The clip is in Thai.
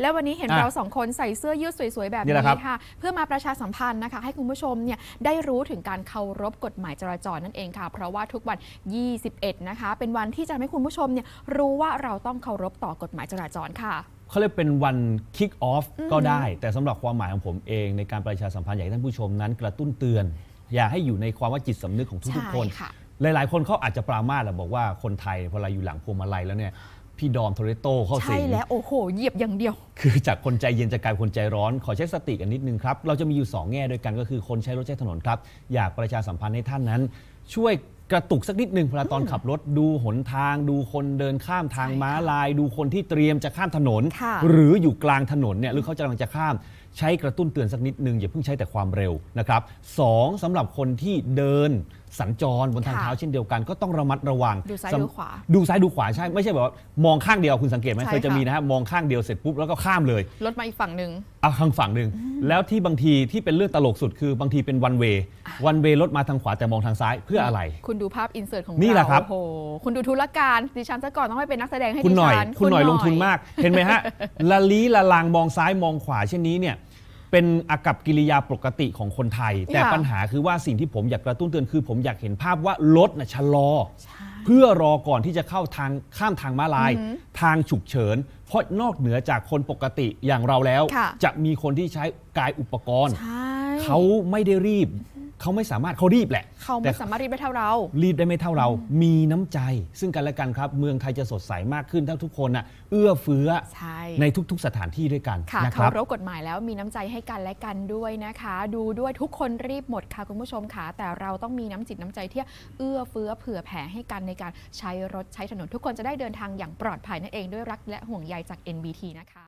แล้ววันนี้เห็นอะเราสองคนใส่เสื้อยืดสวยๆ แบบนี่นี้แหละครับ ค่ะ เพื่อมาประชาสัมพันธ์นะคะ ให้คุณผู้ชมเนี่ยได้รู้ถึงการเคารพกฎหมายจราจรนั่นเองค่ะ เพราะว่าทุกวัน 21 นะคะ เป็นวันที่จะทำให้คุณผู้ชมเนี่ยรู้ว่าเราต้องเคารพต่อกฎหมายจราจรค่ะ เขาเรียกเป็นวัน kick off อืมก็ได้ แต่สำหรับความหมายของผมเองในการประชาสัมพันธ์อยากให้ท่านผู้ชมนั้น กระตุ้นเตือน อย่าให้อยู่ในความว่าจิตสำนึกของทุกๆคน ใช่ค่ะ หลาย ๆ คนเขาอาจจะปรามาสแหละบอกว่าคนไทยพอเราอยู่หลังพวงมาลัยแล้วเนี่ย พี่ดอมโทเรโตเข้าสิใช่งแล้ว โอ้โห เหยียบอย่างเดียว คือจากคนใจเย็นจะกลายเป็นคนใจร้อน ขอใช้สติกันนิดนึงครับ เราจะมีอยู่ 2 แง่ด้วยกันก็คือคนใช้รถใช้ถนนครับ อยากประชาสัมพันธ์ให้ท่านนั้น ช่วย กระตุกสักนิดนึงเวลาตอนขับรถดูหนทาง ดูคนเดินข้ามทางใช่ค่ะม้าลาย ดูคนที่เตรียมจะข้ามถนน ค่ะ หรืออยู่กลางถนนเนี่ยหรือเขากำลังจะข้าม ใช้กระตุ้นเตือนสักนิดนึงอย่าเพิ่งใช้แต่ความเร็วนะครับสองสำหรับคนที่เดินสัญจรบนทางค่ะเท้าเช่นเดียวกัน ก็ต้องระมัดระวังดูซ้ายสำดูขวาดูซ้ายดูขวาใช่ไม่ใช่แบบว่ามองข้างเดียวคุณสังเกตไหมใช่เคยจะค่ะ มีนะฮะมองข้างเดียวเสร็จปุ๊บแล้วก็ข้ามเลย รถมาอีกฝั่งหนึ่ง เอาข้างฝั่งหนึ่งแล้วที่บางทีที่เป็นเรื่องตลกสุดคือบางทีเป็นวันเววันเวรถมาทางขวาแต่มองทางซ้ายเพื่ออะไร คุณดูภาพอินเสิร์ตของนี่เราแหละครับโอ้โหคุณดูธุรการดิฉันซะก่อนต้องให้เป็นนักแสดงให้คุณดิหน่อยฉันคุณหน่อยลงทุนมาก เห็นไหมฮะละลีละลางมองซ้ายมองขวาเช่นนี้เนี่ยเป็นอากับกิริยาปกติของคนไทย แต่ค่ะปัญหาคือว่าสิ่งที่ผมอยากกระตุ้นเตือนคือ ผมอยากเห็นภาพว่ารถนะชะลอใช่ เพื่อรอก่อนที่จะเข้าทางข้ามทางม้าลายอือหือทางฉุกเฉิน เพราะนอกเหนือจากคนปกติอย่างเราแล้ว ค่ะ จะมีคนที่ใช้กายอุปกรณ์ ใช่ เขาไม่ได้รีบ เขาไม่สามารถเขารีบแหละ เขาแต่ไม่สามารถรีบได้เท่าเรา รีบได้ไม่เท่าเรา มีน้ำใจ ซึ่งกันและกันครับ เมืองไทยจะสดใสมากขึ้นถ้าทุกคนน่ะเอื้อเฟื้อใช่ในทุก ๆ สถานที่ด้วยกันค่ะนะคเคารับ รพกฎหมายแล้วมีน้ำใจให้กันและกันด้วยนะคะ ดูด้วยทุกคนรีบหมดค่ะคุณผู้ชมค่ะแต่เราต้องมีน้ำจิตน้ำใจที่เอื้อเฟื้อเผื่อแผ่ให้กันในการใช้รถใช้ถนนทุกคนจะได้เดินทางอย่างปลอดภัยนั่นเองด้วยรักและห่วงใยจาก NBT นะคะ